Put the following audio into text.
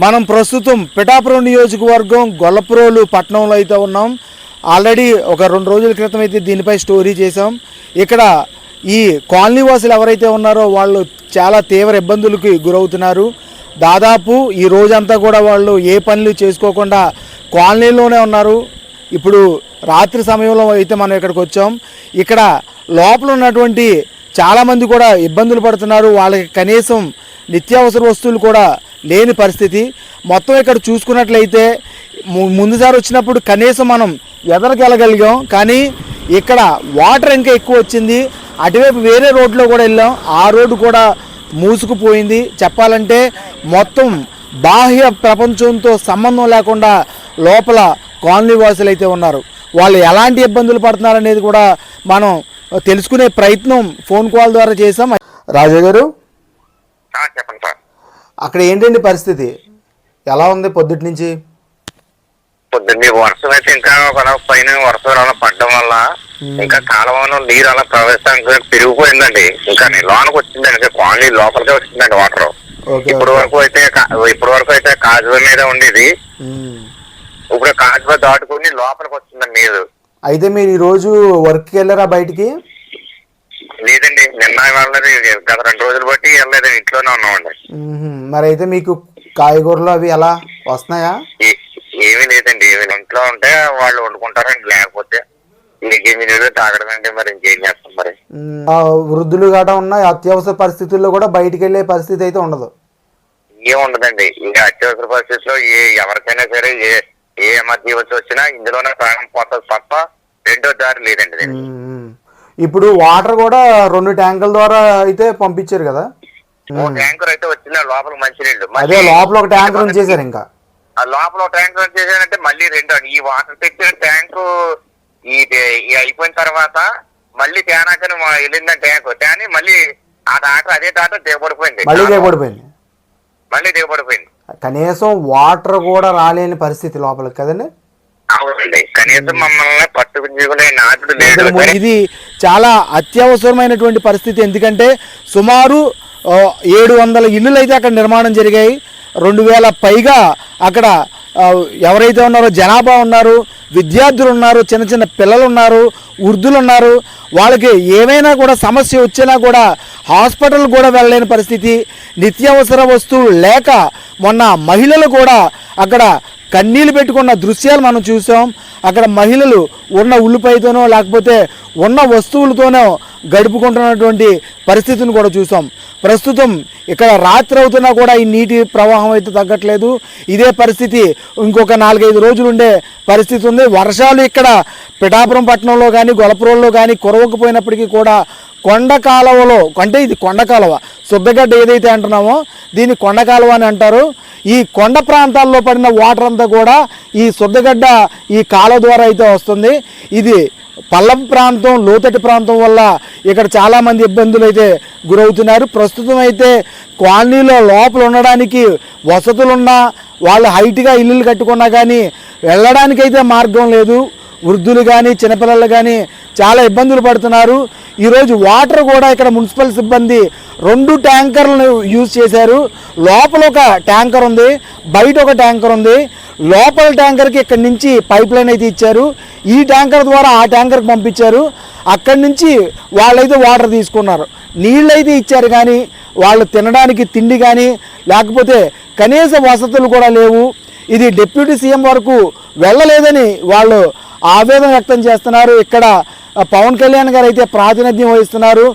మనం ప్రస్తుతం పిఠాపురం నియోజకవర్గం గొల్లపురోలు పట్టణంలో అయితే ఉన్నాం. ఆల్రెడీ ఒక రెండు రోజుల క్రితం అయితే దీనిపై స్టోరీ చేసాం ఇక్కడ ఈ కాలనీ వాసులు ఎవరైతే ఉన్నారో వాళ్ళు చాలా తీవ్ర ఇబ్బందులకి గురవుతున్నారు. దాదాపు ఈ రోజంతా కూడా వాళ్ళు ఏ పనులు చేసుకోకుండా కాలనీలోనే ఉన్నారు. ఇప్పుడు రాత్రి సమయంలో అయితే మనం ఇక్కడికి వచ్చాం. ఇక్కడ లోపల ఉన్నటువంటి చాలామంది కూడా ఇబ్బందులు పడుతున్నారు. వాళ్ళకి కనీసం నిత్యావసర వస్తువులు కూడా లేని పరిస్థితి. మొత్తం ఇక్కడ చూసుకున్నట్లయితే ము- ముందుసారి వచ్చినప్పుడు కనీసం మనం ఎదరకెళ్ళగలిగాం కానీ ఇక్కడ వాటర్ ఇంకా ఎక్కువ వచ్చింది. అటువైపు వేరే రోడ్లో కూడా వెళ్ళాం. ఆ రోడ్డు కూడా మూసుకుపోయింది. చెప్పాలంటే మొత్తం బాహ్య ప్రపంచంతో సంబంధం లేకుండా లోపల కాలనీ వాసులు అయితే ఉన్నారు. వాళ్ళు ఎలాంటి ఇబ్బందులు పడుతున్నారు అనేది కూడా మనం తెలుసుకునే ప్రయత్నం ఫోన్ కాల్ ద్వారా చేసాం రాజా గారు? ఆ, చెప్పండి సార్. అక్కడ ఏంటండి పరిస్థితి? ఎలా ఉంది పొద్దుటి నుంచి? పొద్దున్నే వర్షం అయితే ఇంకా ఒక పైన వర్షం అలా పడడం వల్ల ఇంకా కాలువలో నీరు అలా ప్రవేశానికి పెరిగిపోయిందండి. ఇంకా లోనకి వచ్చిందండి. కాలనీ లోపలికే వచ్చిందండి వాటర్. ఇప్పుడు వరకు అయితే ఇప్పుడు వరకు అయితే కాజువ మీద ఉండేది. ఇప్పుడు కాజువ దాటుకుని లోపలికి వచ్చిందండి నీరు. అయితే మీరు ఈరోజు వర్క్కి వెళ్ళారా బయటికి? లేదండి నిన్న వాళ్ళది గత రెండు రోజులు బట్టి ఇంట్లోనే ఉన్నామండి. మరి అయితే మీకు కాయగూరలు అవి ఎలా వస్తున్నాయా? ఏమీ లేదండి. ఏమీ. ఇంట్లో ఉంటే వాళ్ళు వండుకుంటారండి. లేకపోతే మరి ఇంకేం చేస్తాం మరి. వృద్ధులు గట ఉన్న అత్యవసర పరిస్థితుల్లో కూడా బయటికి వెళ్ళే పరిస్థితి అయితే ఉండదు. ఏం ఉండదండి. ఇంకా అత్యవసర పరిస్థితిలో ఏ ఎవరికైనా సరే ఏ ఏ ఎమర్జెన్సీ వచ్చినా ఇందులోనే ప్రాణం పోతుంది తప్ప రెండో దారి లేదండి. ఇప్పుడు వాటర్ కూడా రెండు ట్యాంకుల ద్వారా అయితే పంపించారు కదా? ట్యాంకర్ అయితే వచ్చిన లోపల మంచినీళ్ళు అదే లోపల ఒక ట్యాంకర్ ఉంచేశారు ఇంకా. ఆ లోపల ఒక ట్యాంకర్ వచ్చేసారంటే మళ్ళీ రెండు ఈ వాటర్ తెచ్చిన ట్యాంకు ఈ అయిపోయిన తర్వాత మళ్ళీ తేనాకని వెళ్ళిందని ట్యాంకు. తేని మళ్ళీ ఆ డాక్టర్ అదే డాక్టర్ దిగబడిపోయింది. మళ్ళీ దిగబడిపోయింది. మళ్ళీ దిగబడిపోయింది. కనీసం వాటర్ కూడా రాలేని పరిస్థితి లోపలికి కదండి? అవునండి. కనీసం మమ్మల్ని పట్టుకునే నాటుడు లేదు ఇక్కడ ఇది చాలా అత్యవసరమైనటువంటి పరిస్థితి. ఎందుకంటే సుమారు ఏడు వందల ఇల్లులు అయితే అక్కడ నిర్మాణం జరిగాయి. రెండు వేల పైగా అక్కడ ఎవరైతే ఉన్నారో జనాభా ఉన్నారు విద్యార్థులు ఉన్నారు చిన్న చిన్న పిల్లలు ఉన్నారు వృద్ధులు ఉన్నారు వాళ్ళకి ఏమైనా కూడా సమస్య వచ్చినా కూడా హాస్పిటల్ కూడా వెళ్ళలేని పరిస్థితి. నిత్యావసర వస్తువులు లేక మొన్న మహిళలు కూడా అక్కడ కన్నీళ్ళు పెట్టుకున్న దృశ్యాలు మనం చూసాం. అక్కడ మహిళలు ఉన్న ఉల్లిపాయతోనో లేకపోతే ఉన్న వస్తువులతోనో గడుపుకుంటున్నటువంటి పరిస్థితిని కూడా చూసాం. ప్రస్తుతం ఇక్కడ రాత్రి అవుతున్నా కూడా ఈ నీటి ప్రవాహం అయితే తగ్గట్లేదు. ఇదే పరిస్థితి ఇంకొక నాలుగైదు రోజులు ఉండే పరిస్థితి ఉంది. వర్షాలు ఇక్కడ పిఠాపురం పట్టణంలో కానీ గొలపురంలో కానీ కురవకపోయినప్పటికీ కూడా కొండ కాలువలో అంటే ఇది కొండ కాలువ సుబ్బగడ్డ ఏదైతే అంటున్నామో దీన్ని కొండ కాలువ అని అంటారు. ఈ కొండ ప్రాంతాల్లో పడిన వాటర్ అంతా కూడా ఈ శుద్ధగడ్డ ఈ కాలువ ద్వారా అయితే వస్తుంది. ఇది పల్లం ప్రాంతం లోతటి ప్రాంతం వల్ల ఇక్కడ చాలామంది ఇబ్బందులు అయితే గురవుతున్నారు. ప్రస్తుతం అయితే కాలనీలో లోపల ఉండడానికి వసతులున్నా వాళ్ళు హైట్గా ఇల్లులు కట్టుకున్నా కానీ వెళ్ళడానికైతే మార్గం లేదు. వృద్ధులు కానీ చిన్నపిల్లలు కానీ చాలా ఇబ్బందులు పడుతున్నారు. ఈరోజు వాటర్ కూడా ఇక్కడ మున్సిపల్ సిబ్బంది రెండు ట్యాంకర్లను యూజ్ చేశారు. లోపల ఒక ట్యాంకర్ ఉంది బయట ఒక ట్యాంకర్ ఉంది. లోపల ట్యాంకర్కి ఇక్కడి నుంచి పైప్ లైన్ అయితే ఇచ్చారు. ఈ ట్యాంకర్ ద్వారా ఆ ట్యాంకర్కి పంపించారు. అక్కడి నుంచి వాళ్ళైతే వాటర్ తీసుకున్నారు. నీళ్ళు అయితే ఇచ్చారు కానీ వాళ్ళు తినడానికి తిండి కానీ లేకపోతే కనీస వసతులు కూడా లేవు. ఇది డిప్యూటీ సీఎం వరకు వెళ్ళలేదని వాళ్ళు ఆవేదన వ్యక్తం చేస్తున్నారు. ఇక్కడ పవన్ కళ్యాణ్ గారు అయితే ప్రాతినిధ్యం వహిస్తున్నారు.